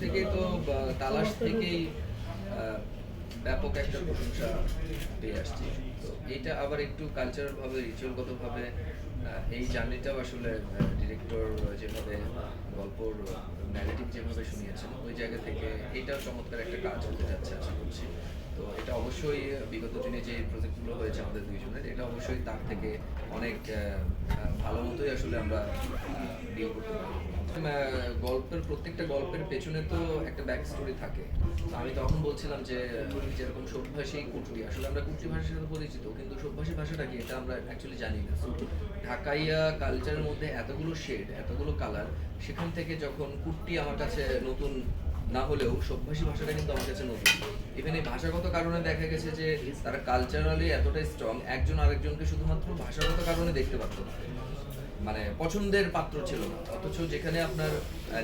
থেকে তো তালাশ থেকেই ব্যাপক একটা প্রশংসা পেয়ে আসছি। তো এটা আবার একটু কালচারাল ভাবে রিচুয়ালগত ভাবে এই জার্নিটাও আসলে ডিরেক্টর যেভাবে গল্পর ন্যারেটিভ যেভাবে শুনিয়েছেন ওই জায়গা থেকে এটাও চমৎকার একটা কাজ হতে যাচ্ছে আশা করছি। তো এটা অবশ্যই বিগত দিনে যে প্রজেক্টগুলো হয়েছে আমাদের দুইজনের এটা অবশ্যই তার থেকে অনেক ভালো মতোই আসলে আমরা ডিল করতে আহ, গল্পের প্রত্যেকটা গল্পের পেছনে তো একটা ব্যাক স্টোরি থাকে আমি তখন বলছিলাম যে যেরকম সভ্যাসী কুটরি আসলে আমরা কুটরি ভাষার সাথে পরিচিত, কিন্তু সভ্যাসী ভাষাটা কি এটা আমরা অ্যাকচুয়ালি জানি না। ঢাকাইয়া কালচারের মধ্যে এতগুলো শেড এতগুলো কালার সেখান থেকে যখন আমার কাছে নতুন না হলেও সভ্যাসী ভাষাটা কিন্তু আমার কাছে নতুন। ভাষাগত কারণে দেখা গেছে যে তারা কালচারালি এতটাই স্ট্রং একজন আরেকজনকে শুধুমাত্র ভাষাগত কারণে দেখতে পারত না। মানে পছন্দের পাত্র ছিল না। অথচ যেখানে আপনার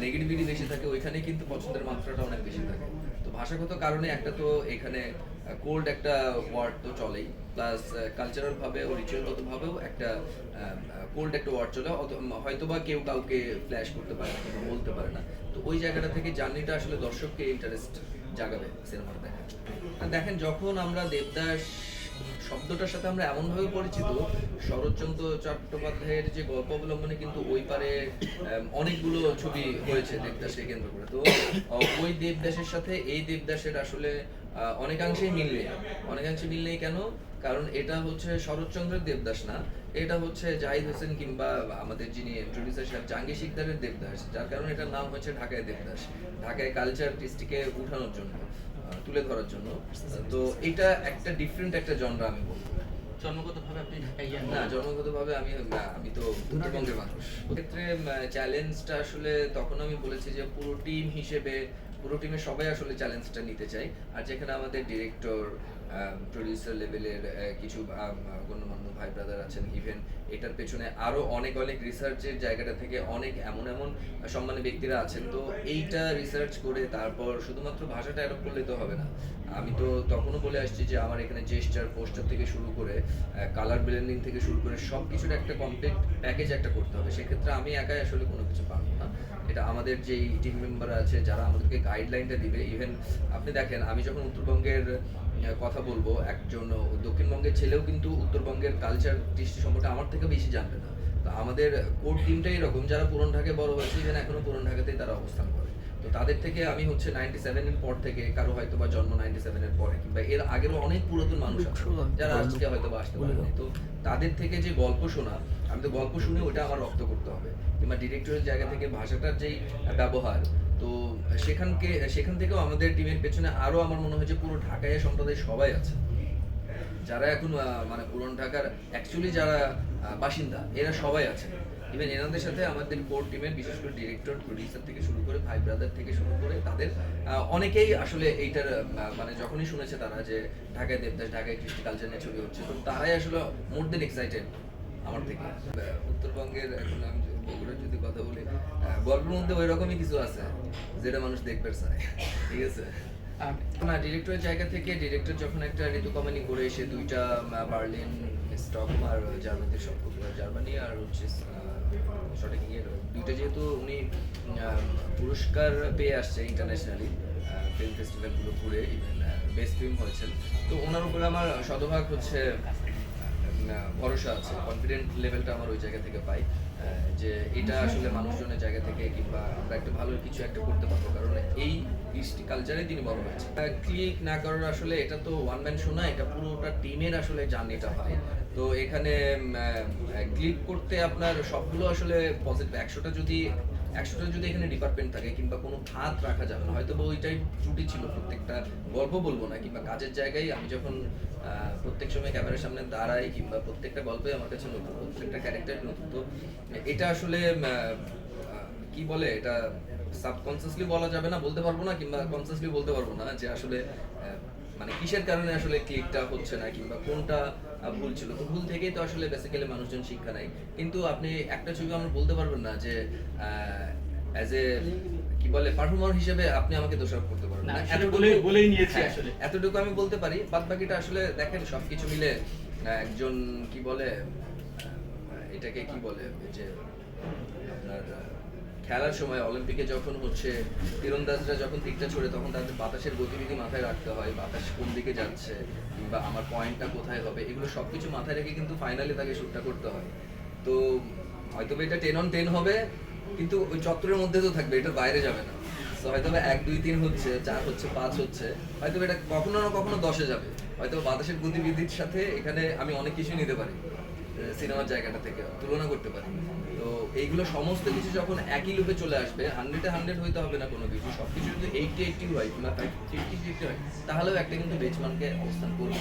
নেগেটিভিটি বেশি থাকে ওইখানে কিন্তু পছন্দের মাত্রাটা অনেক বেশি থাকে। তো ভাষাগত কারণে একটা তো এখানে কোল্ড একটা ওয়ার্ড তো চলেই। প্লাস কালচারাল ভাবে ও রিচুয়ালগত ভাবেও একটা কোল্ড একটা ওয়ার্ড চলে হয়তো বা কেউ কাউকে ফ্ল্যাশ করতে পারে না কিংবা বলতে পারে না। তো ওই জায়গাটা থেকে জার্নিটা আসলে দর্শককে ইন্টারেস্ট জাগাবে সিনেমাটা দেখা। দেখেন, যখন আমরা দেবদাস শব্দটার সাথে আমরা এমনভাবে পরিচিত, শরৎচন্দ্র চট্টোপাধ্যায়ের যে গল্প অবলম্বনে কিন্তু ওই পারে অনেকগুলো ছবি হয়েছে দেবদাসকে কেন্দ্র করে। তো ওই দেবদাসের সাথে এই দেবদাসের আসলে অনেকাংশেই মিল নেই অনেকাংশে মিল নেই কেন? কারণ এটা হচ্ছে শরৎচন্দ্রের দেবদাস না এটা হচ্ছে জাহিদ হোসেন কিংবা আমাদের যিনি প্রডিউসার সাহেব জাহাঙ্গীর শিকদারের দেবদাস যার কারণে এটার নাম হচ্ছে ঢাকায় দেবদাস। ঢাকায় কালচার কৃষ্টিকে উঠানোর জন্য তুলে ধরার জন্য। তো এটা একটা ডিফারেন্ট একটা জনরা আমি বলব। জন্মগতভাবে আপনি না জন্মগতভাবে আমি আমি তো উত্তরবঙ্গের মানুষ। ক্ষেত্রে চ্যালেঞ্জটা আসলে তখন আমি বলেছি যে পুরো টিম হিসেবে পুরো টিমের সবাই আসলে চ্যালেঞ্জটা নিতে চাই আর যেখানে আমাদের ডিরেক্টর প্রডিউসার লেভেলের কিছু গণ্যমান্য ভাই ব্রাদার আছেন ইভেন এটার পেছনে আরও অনেক অনেক রিসার্চের জায়গাটা থেকে অনেক এমন এমন সম্মানী ব্যক্তিরা আছেন। তো এইটা রিসার্চ করে তারপর শুধুমাত্র ভাষাটা অ্যাডপ্ট করলে তো হবে না। আমি তো তখনও বলে আসছি যে আমার এখানে জেস্টার পোস্টার থেকে শুরু করে কালার ব্লেন্ডিং থেকে শুরু করে সব কিছুর একটা কমপ্লিট প্যাকেজ একটা করতে হবে। সেক্ষেত্রে আমি একাই আসলে কোনো কিছু পারব না। এটা আমাদের যেই টিম মেম্বার আছে, যারা আমাদেরকে গাইডলাইনটা দিবে ইভেন আপনি দেখেন, আমি যখন উত্তরবঙ্গের কথা বলব, একজন দক্ষিণবঙ্গের ছেলেও কিন্তু উত্তরবঙ্গের কালচার দৃষ্টি সম্পর্কে আমার থেকে বেশি জানবে না। তো আমাদের কোর টিমটাই এরকম, যারা পুরন ঢাকায় বড় হয়েছে ইভেন এখনও পুরন ঢাকাতেই তারা অবস্থান করে। তো তাদের থেকে আমি হচ্ছে নাইনটি সেভেনের পর থেকে কারও হয়তো বা জন্ম নাইনটি সেভেনের পরে কিংবা এর আগেরও অনেক পুরাতন মানুষ আছে যারা আজকে হয়তো বা আসতে পারেনি তো তাদের থেকে যে গল্প শোনা আমি তো গল্প শুনে ওটা আমার রক্ত করতে হবে। কিংবা ডিরেক্টরের জায়গা থেকে ভাষাটার যেই ব্যবহার তো সেখানকে সেখান থেকেও আমাদের টিমের পেছনে আরও আমার মনে হয় যে পুরো ঢাকায় সম্প্রদায় সবাই আছে। যারা এখন মানে পুরন ঢাকার অ্যাকচুয়ালি যারা বাসিন্দা এরা সবাই আছে। ইভেন এনাদের সাথে আমাদের কোর টিমের বিশেষ করে ডিরেক্টর প্রডিউসার থেকে শুরু করে ভাই ব্রাদার থেকে শুরু করে তাদের অনেকেই আসলে এইটার মানে যখনই শুনেছে তারা যে ঢাকায় দেবদাস, ঢাকায় কৃষ্টি কালচার নিয়ে ছবি হচ্ছে, তো তারাই আসলে মোর দেন এক্সাইটেড আমার থেকে। উত্তরবঙ্গের এখন আমি বগুড়ার যদি কথা বলি গল্পের মধ্যে ওই রকমই কিছু আছে, যেটা মানুষ দেখতে চায়। ঠিক আছে? না ডিরেক্টরের জায়গা থেকে ডিরেক্টর যখন একটা ঋতু কমানি করে এসে দুইটা বার্লিন স্টক আর জার্মানিতে সব জার্মানি আর হচ্ছে দুইটা যেহেতু উনি পুরস্কার পেয়ে আসছে ইন্টারন্যাশনালি ফিল্ম ফেস্টিভ্যালগুলো ঘুরে ইভেন বেস্ট ফিল্ম হয়েছেন। তো ওনার উপরে আমার শতভাগ হচ্ছে ভরসা আছে। কনফিডেন্ট লেভেলটা আমার ওই জায়গা থেকে পাই যে এটা আসলে মানুষজনের জায়গা থেকে কিংবা আমরা একটা ভালো কিছু একটা করতে পারব। কারণ এই কৃষ্টি কালচারে তিনি বড় হয়েছে ক্লিক না করার আসলে এটা তো ওয়ান ম্যান শো না, এটা পুরোটা টিমের আসলে জার্নিটা হয়। তো এখানে ক্লিক করতে আপনার সবগুলো আসলে পজিটিভ একশোটা যদি একশোটা যদি এখানে ডিপার্টমেন্ট থাকে কিংবা কোনো খাত রাখা যাবে না হয়তো ওইটাই ত্রুটি ছিল, প্রত্যেকটা গল্প বলব না, কিংবা কাজের জায়গায় আমি যখন প্রত্যেক সময় ক্যামেরার সামনে দাঁড়াই কিংবা প্রত্যেকটা গল্পই আমার কাছে নতুন, প্রত্যেকটা ক্যারেক্টার নতুন, তো এটা আসলে কি বলে এটা সাবকনসিয়াসলি বলা যাবে না বলতে পারব না কিংবা কনসিয়াসলি বলতে পারব না যে আসলে মানে কিসের কারণে আসলে ক্লিকটা হচ্ছে না কিংবা কোনটা ভুল ছিল। তো ভুল থেকেই তো আসলে বেসিক্যালি মানুষজন শিক্ষা নেয়। কিন্তু আপনি একটা ছবি আমার বলতে পারবেন না যে অ্যাজ এ কি বলে পারফর্মার হিসেবে আপনি আমাকে দোষারোপ করতে পারবেন না, বলেই- নিয়েছি হ্যাঁ, আসলে। এতটুকু আমি বলতে পারি বাদ বাকিটা আসলে দেখেন সবকিছু মিলে একজন কি বলে এটাকে কি বলে যে আপনার খেলার সময় অলিম্পিকে যখন হচ্ছে তীরন্দাজরা যখন দিকটা ছড়ে, তখন তাদের বাতাসের গতিবিধি মাথায় রাখতে হয়, বাতাস কোন দিকে যাচ্ছে কিংবা আমার পয়েন্টটা কোথায় হবে, এগুলো সব কিছু মাথায় রেখে কিন্তু ফাইনালি তাকে শ্যুটটা করতে হয়। তো হয়তো এটা টেন অন টেন হবে, কিন্তু ওই চত্বরের মধ্যে তো থাকবে, এটা বাইরে যাবে না। তো হয়তো এক, দুই, তিন হচ্ছে, চার হচ্ছে, পাঁচ হচ্ছে হয়তো এটা কখনো না কখনো দশে যাবে। হয়তো বাতাসের গতিবিধির সাথে এখানে আমি অনেক কিছু নিতে পারি সিনেমার জায়গাটা থেকে তুলনা করতে পারি। এইগুলো সমস্ত কিছু যখন একই লুপে চলে আসবে হান্ড্রেডে হান্ড্রেড হইতে হবে না কোনো কিছু সব কিছু যদি এইটটি এইটটি হয় কিংবা ফিফটি ফিফটি হয়, তাহলেও একটা কিন্তু বেচমানকে অবস্থান করবে।